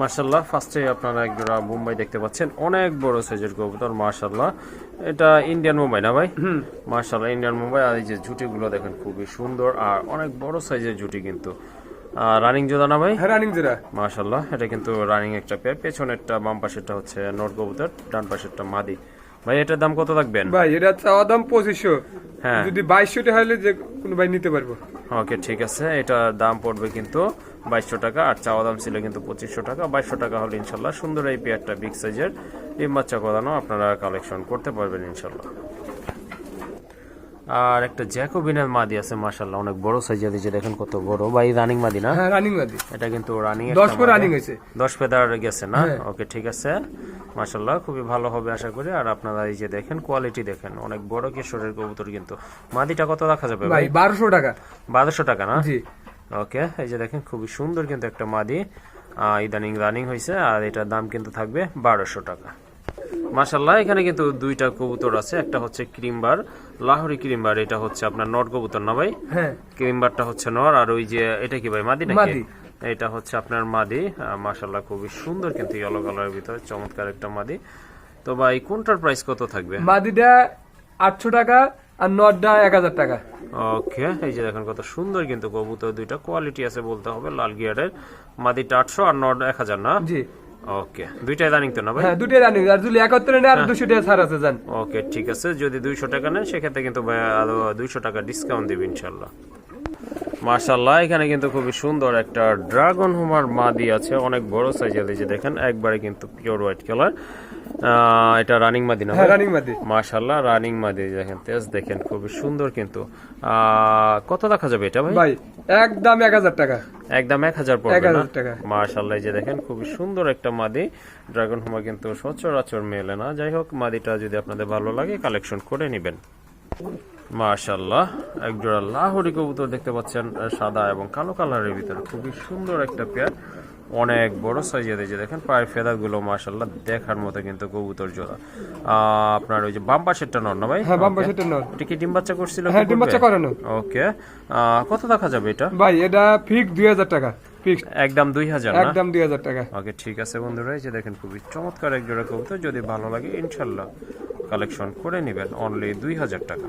মার্শাল্লাহ ফার্স্টে আপনারা এক জোড়া মুম্বাই দেখতে পাচ্ছেন। অনেক বড় সাইজের কবুতর মার্শাল্লাহ এটা ইন্ডিয়ান মুম্বাই না ভাই? মার্শাল্লাহ ইন্ডিয়ান মুম্বাই। আর এই যে জুটিগুলো দেখেন খুবই সুন্দর আর অনেক বড় সাইজের জুটি কিন্তু। রানিং জোদা না ভাই? হ্যাঁ রানিং জোড়া। মার্শাল্লাহ এটা কিন্তু রানিং একটা পেয়ার পেছনেরটা বাম পাশেরটা হচ্ছে নট কবুতর ডান পাশেরটা মাদি। ভাই এটার দাম কত রাখবেন? ভাই এটা চাওয়া দাম পঁচিশশো। হ্যাঁ। যদি বাইশশো টাকা হলে যে কোনো ভাই নিতে পারব। ওকে ঠিক আছে। এটা দাম পড়বে কিন্তু বাইশশো টাকা আর চাওয়া দাম ছিল কিন্তু পঁচিশশো টাকা। বাইশশো টাকা হলে ইনশাল্লাহ সুন্দর এই পেয়ারটা বিগ সাইজের ডিম বাচ্চা করানো আপনারা কালেকশন করতে পারবেন ইনশাল্লাহ। আর একটা জ্যাকোবিনের মাদি আছে মাশাল্লাহ অনেক বড় সাইজের এই যে দেখেন কত বড়। এই রানিং মাদি না? হ্যাঁ রানিং মাদি। এটা কিন্তু রানিং দশ করে রানিং হয়েছে। দশ ফেদার গেছে না? হ্যাঁ। ওকে ঠিক আছে। মাশাল্লাহ খুবই ভালো হবে আশা করি। আর আপনারা এই যে দেখেন কোয়ালিটি দেখেন অনেক বড় কিশোরের কবুতর কিন্তু। মাদিটা কত রাখা যাবে ভাই ভাই? বারোশো টাকা। বারোশো টাকা না? জি। ওকে এই যে দেখেন খুবই সুন্দর কিন্তু একটা মাদি। ইদানিং রানিং হয়েছে আর এটার দাম কিন্তু থাকবে বারোশো টাকা। মাশাল্লাহ এখানে কিন্তু দুইটা কবুতর আছে। একটা হচ্ছে ক্রিমবার লাহোরি ক্রিমবার এটা হচ্ছে আপনার নট কবুতর না ভাই? হ্যাঁ। ক্রিমবারটা হচ্ছে নর আর ওই যে এটা কি ভাই মাদি নাকি? এটা হচ্ছে আপনার মাদি। মাশাল্লাহ খুবই সুন্দর কিন্তু ইয়েলো কালারের ভিতরে চমৎকার একটা মাদি। তো ভাই কোনটার প্রাইস কত থাকবে? মাদিটা আটশো টাকা আর নটটা এক হাজার টাকা। ওকে এই যে দেখেন কত সুন্দর কিন্তু কবুতর দুইটা কোয়ালিটি আছে বলতে হবে লাল গিয়ারের। মাদিটা আটশো আর নট এক হাজার না? জি। ওকে দুইটাই রানিং তো না ভাই? হ্যাঁ দুটোই রানিং আর যদি দুশো টাকা ছাড় আছে জান। ওকে ঠিক আছে। যদি দুইশো টাকা নেন সেক্ষেত্রে কিন্তু ভাই আরও দুইশো টাকা ডিসকাউন্ট দিবে ইনশাল্লাহ মার্শাল্লাহ এখানে কিন্তু খুবই সুন্দর একটা ড্রাগন হোমার মাদি আছে অনেক বড় সাইজের এই যে দেখেন একবারে কিন্তু পিওর হোয়াইট কালার এটা রানিং মাদি না হ্যাঁ রানিং মাদি। মার্শাল্লাহ রানিং মাদি দেখেন তেজ দেখেন খুবই সুন্দর কিন্তু। কত দেখা যাবে এটা ভাই? ভাই একদম এক হাজার টাকা। একদম এক হাজার পড়বে না? এই যে দেখেন খুবই সুন্দর একটা মাদি। ড্রাগন হোমা কিন্তু সচরাচর মেলে না। যাই হোক মাদিটা যদি আপনাদের ভালো লাগে কালেকশন করে নেবেন। মার্শাল্লাহ একজোড়া লাহোরি কবুতর দেখতে পাচ্ছেন সাদা এবং কালো কালারের ভিতরে। খুবই সুন্দর একটা পেয়ার অনেক বড় সাইজের এই যে দেখেন পায়ের ফেদারগুলো মার্শাল্লাহ দেখার মতো কিন্তু কবুতর জোড়া। আপনার ওই যে বাম পাশেরটা নর না ভাই? হ্যাঁ বাম পাশেটা নট এটা কি ডিম বাচ্চা করছিল হ্যাঁ ডিম বাচ্চা করানো ওকে কত দেখা যাবে এটা? ভাই এটা ফিক্স দুই হাজার টাকা ফিক্স একদম দুই হাজার একদম দুই হাজার টাকা। ওকে ঠিক আছে বন্ধুরা এই যে দেখেন খুবই চমৎকার এক জোড়া কবুতর যদি ভালো লাগে ইনশাল্লাহ কালেকশন করে নেবেন অনলি দুই হাজার টাকা।